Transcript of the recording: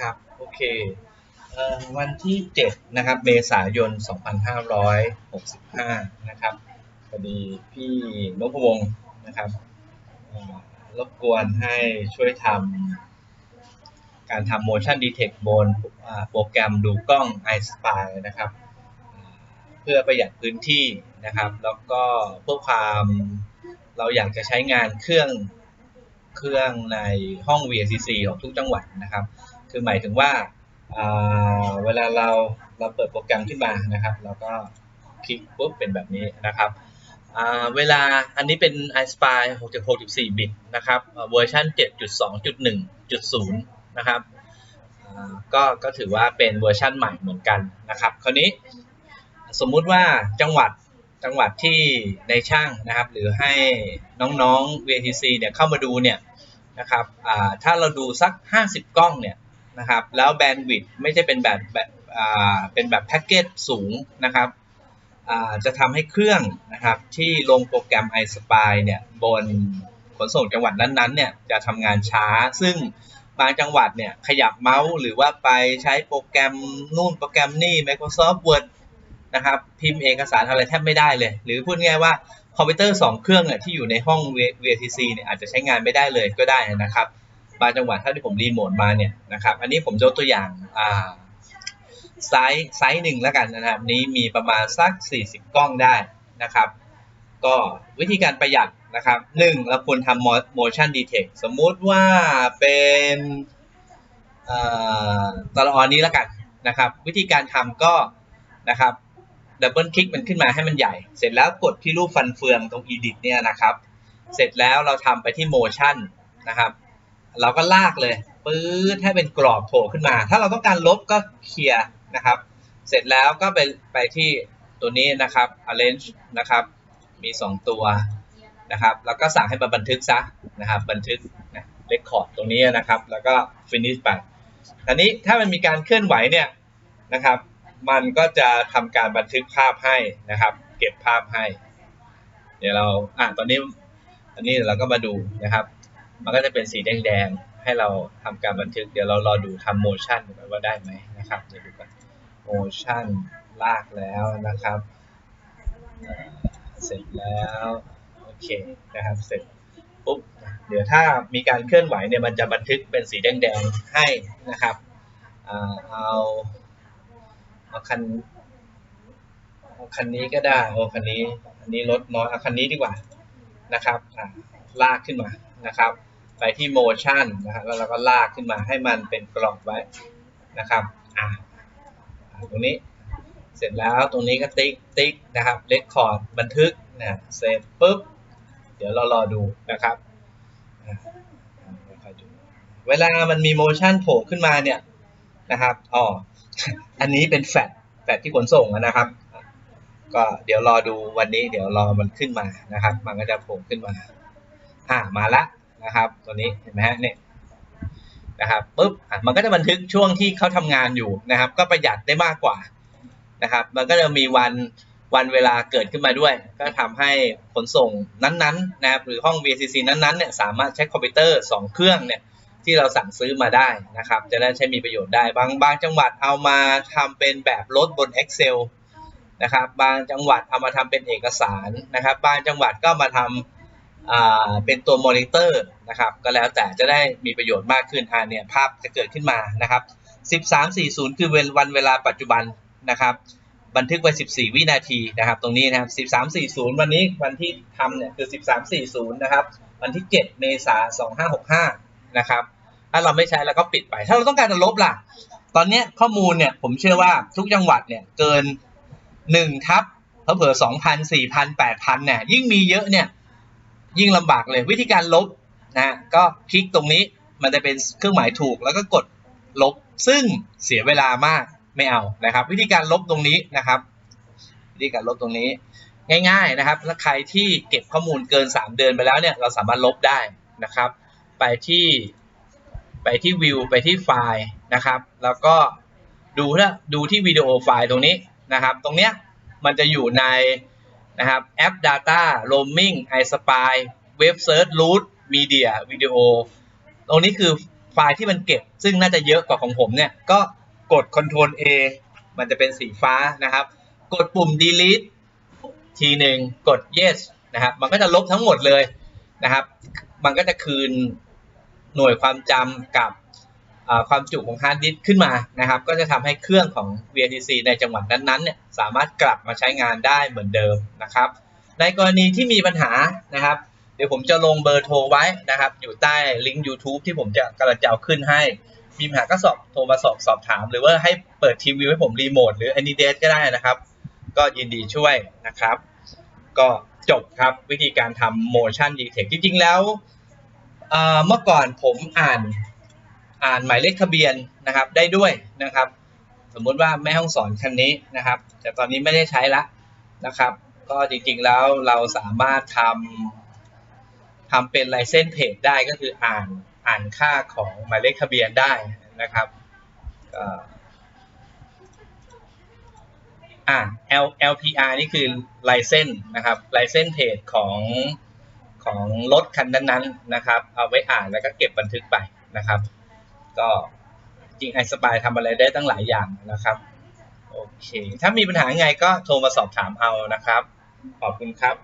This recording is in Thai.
ครับ โอเควันที่ 7 นะครับ เมษายน 2565 นะครับพอดีพี่นพวงศ์นะครับรบกวนให้ช่วยทำการทำ motion detect บนโปรแกรมดูกล้อง iSpy นะครับ เพื่อประหยัดพื้นที่นะครับ แล้วก็เพื่อความเราอยากจะใช้งานเครื่องเครื่องในห้อง VCC ของทุกจังหวัดนะครับ คือหมายถึงว่าเวลาเราเราเปิดโปรแกรมขึ้นมานะครับ เราก็คลิกปุ๊บเป็นแบบนี้นะครับเวลาอันนี้เป็น iSpy 6.64 บิตนะครับเวอร์ชัน7.2.1.0 นะครับก็ก็ถือว่าเป็นเวอร์ชันใหม่เหมือนกันนะครับ คราวนี้สมมุติว่าจังหวัดจังหวัดที่ในช่างนะครับ หรือให้น้องๆ VTC เนี่ยเข้ามาดูเนี่ยนะครับถ้าเราดูสัก 50 กล้องเนี่ย นะครับ แล้วแบนด์วิดต์ไม่ใช่เป็นแบบแบบเป็นแบบแพ็กเกจสูงนะครับจะทำให้เครื่องนะครับ ที่ลงโปรแกรม iSpy เนี่ยบนขนส่งจังหวัดนั้นๆเนี่ยจะทำงานช้า ซึ่งบางจังหวัดเนี่ยขยับเมาส์หรือว่าไปใช้โปรแกรมนู่นโปรแกรมนี่ Microsoft Word นะครับพิมพ์เอกสารอะไรแทบไม่ได้เลย หรือพูดง่ายว่าคอมพิวเตอร์ 2 เครื่องเนี่ยที่อยู่ในห้อง VTC เนี่ยอาจจะใช้งานไม่ได้เลยก็ได้นะครับ บางจังหวัดถ้าที่ผมรีโมทมาเนี่ยนะครับ อันนี้ผมยกตัวอย่างอ่าไซส์ไซส์หนึ่งแล้วกันนะครับนี้มีประมาณสัก 40 กล้องได้นะครับ ก็วิธีการประหยัดนะครับหนึ่งเราควรทำ motion detect สมมุติว่าเป็นเอ่อตลอดนี้แล้วกันนะครับ วิธีการทำก็นะครับดับเบิลคลิกมันขึ้นมาให้มันใหญ่ เสร็จแล้วกดที่รูปฟันเฟืองตรง edit เนี่ยนะครับ เสร็จแล้วเราทำไปที่ motion นะครับ เราก็ลากเลยปื๊ดให้เป็นกรอบโผล่ขึ้นมา ถ้าเราต้องการลบก็เคลียร์นะครับ เสร็จแล้วก็ไปไปที่ตัวนี้นะครับ arrange นะครับ มี 2 ตัวนะครับ แล้วก็สั่งให้มาบันทึกซะนะครับ บันทึกนะ record ตรงนี้นะครับ แล้วก็ finish ไปทีนี้ถ้ามันมีการเคลื่อนไหวเนี่ยนะครับ มันก็จะทำการบันทึกภาพให้นะครับ เก็บภาพให้ เดี๋ยวเราอะตอนนี้อันนี้เราก็มาดูนะครับ มันก็จะเป็นสีแดงๆ ให้เราทำการบันทึก เดี๋ยวเรารอดูทำ motion ดูว่าได้ไหมนะครับเดี๋ยวดูกัน motion ลากแล้วนะครับเสร็จแล้วโอเคนะครับเสร็จปุ๊บเดี๋ยวถ้ามีการเคลื่อนไหวเนี่ยมันจะบันทึกเป็นสีแดงๆให้นะครับอ่าเอาเอาคันเอาคันนี้ก็ได้เอาคันนี้อันนี้ลดน้อยเอาคันนี้ดีกว่านะครับอ่าลากขึ้นมานะครับ ไปที่ motion นะครับแล้วเราก็ลากขึ้นมาให้มันเป็นกรอบไว้นะครับอ่าตรงนี้เสร็จแล้วตรงนี้ก็ติ๊กติ๊กนะครับเรคคอร์ดบันทึกนะเสร็จปุ๊บ เดี๋ยวเรารอดูนะครับเวลามันมีโมชั่นโผล่ขึ้นมาเนี่ยนะครับอ๋ออันนี้เป็นแฟลชแฟลชที่ขนส่งนะครับ ก็เดี๋ยวรอดูวันนี้เดี๋ยวรอมันขึ้นมานะครับ มันก็จะโผล่ขึ้นมาอ่ามาละ นะครับตัวนี้เห็นไหมฮะเนี่ยนะครับปุ๊บมันก็จะบันทึกช่วงที่เขาทำงานอยู่นะครับ ก็ประหยัดได้มากกว่านะครับ มันก็จะมีวันวันเวลาเกิดขึ้นมาด้วย ก็ทำให้ขนส่งนั้นๆนะครับหรือห้อง VCC นั้นๆเนี่ยสามารถใช้คอมพิวเตอร์ 2 เครื่องเนี่ยที่เราสั่งซื้อมาได้นะครับ จะได้ใช้มีประโยชน์ได้บางบางจังหวัดเอามาทำเป็นแบบลดบน Excel นะครับ บางจังหวัดเอามาทำเป็นเอกสารนะครับ บางจังหวัดก็มาทำอ่า เป็นตัวมอนิเตอร์นะครับก็แล้วแต่จะได้มีประโยชน์มากขึ้นอ่าเนี่ยภาพจะเกิดขึ้นมานะครับ 1340 คือเวลวันเวลาปัจจุบันนะครับ บันทึกไว้ 14 วินาทีนะครับ ตรงนี้นะครับ 1340 วันนี้วันที่ทำเนี่ยคือ 1340 นะครับ วันที่ 7 เมษายน 2565 นะครับ ถ้าเราไม่ใช้เราก็ปิดไป ถ้าเราต้องการจะลบล่ะ ตอนนี้ข้อมูลเนี่ยผมเชื่อว่าทุกจังหวัดเนี่ยเกิน 1 ทับเผลอ2,000 4,000 8,000 เนี่ยยิ่งมีเยอะเนี่ย ยิ่งลำบากเลยวิธีการลบนะฮะก็คลิกตรงนี้มันจะเป็นเครื่องหมายถูกแล้วก็กดลบ ซึ่งเสียเวลามากไม่เอานะครับ วิธีการลบตรงนี้นะครับวิธีการลบตรงนี้ง่าย ๆนะครับถ้าใครที่เก็บข้อมูลเกิน 3 เดือนไปแล้วเนี่ยเราสามารถลบได้นะครับ ไปที่ไปที่วิวไปที่ไฟล์นะครับ แล้วก็ดูนะดูที่วิดีโอไฟล์ตรงนี้นะครับ ตรงเนี้ยมันจะอยู่ใน นะครับแอป Data Roaming iSpy Web Search Root Media Video ตรงนี้คือไฟล์ที่มันเก็บ ซึ่งน่าจะเยอะกว่าของผมเนี่ย ก็กด Ctrl A มันจะเป็นสีฟ้านะครับ กดปุ่ม delete ทีหนึ่งกด yes นะครับ มันก็จะลบทั้งหมดเลยนะครับ มันก็จะคืนหน่วยความจำกับ ความจุของฮาร์ดดิสก์ขึ้นมานะครับ ก็จะทำให้เครื่องของ VNTC ในจังหวัดนั้นๆเนี่ยสามารถกลับมาใช้งานได้เหมือนเดิมนะครับ ในกรณีที่มีปัญหานะครับ เดี๋ยวผมจะลงเบอร์โทรไว้นะครับ อยู่ใต้ลิงก์ YouTube ที่ผมจะกำลังจะเอาขึ้นให้ มีปัญหาก็สอบโทรมาสอบสอบถาม หรือว่าให้เปิดทีวีให้ผมรีโมทหรือ Any d a t ก็ได้นะครับ ก็ยินดีช่วยนะครับ ก็จบครับวิธีการทำ motion detect จริงๆแล้วเมื่อก่อนผมอ่าน อ่านหมายเลขทะเบียนนะครับได้ด้วยนะครับ สมมุติว่าแม่ห้องสอนคันนี้นะครับ แต่ตอนนี้ไม่ได้ใช้ละนะครับ ก็จริงๆแล้วเราสามารถทำทำเป็นลายเส้นเพจได้ก็คืออ่านอ่านค่าของหมายเลขทะเบียนได้นะครับอ่า L LPR นี่คือลายเส้นนะครับลายเส้นเพจของของรถคันนั้นๆนะครับ เอาไว้อ่านแล้วก็เก็บบันทึกไปนะครับ ก็จริงไอสปายทำอะไรได้ตั้งหลายอย่างนะครับ โอเค ถ้ามีปัญหาไงก็โทรมาสอบถามเอานะครับ ขอบคุณครับ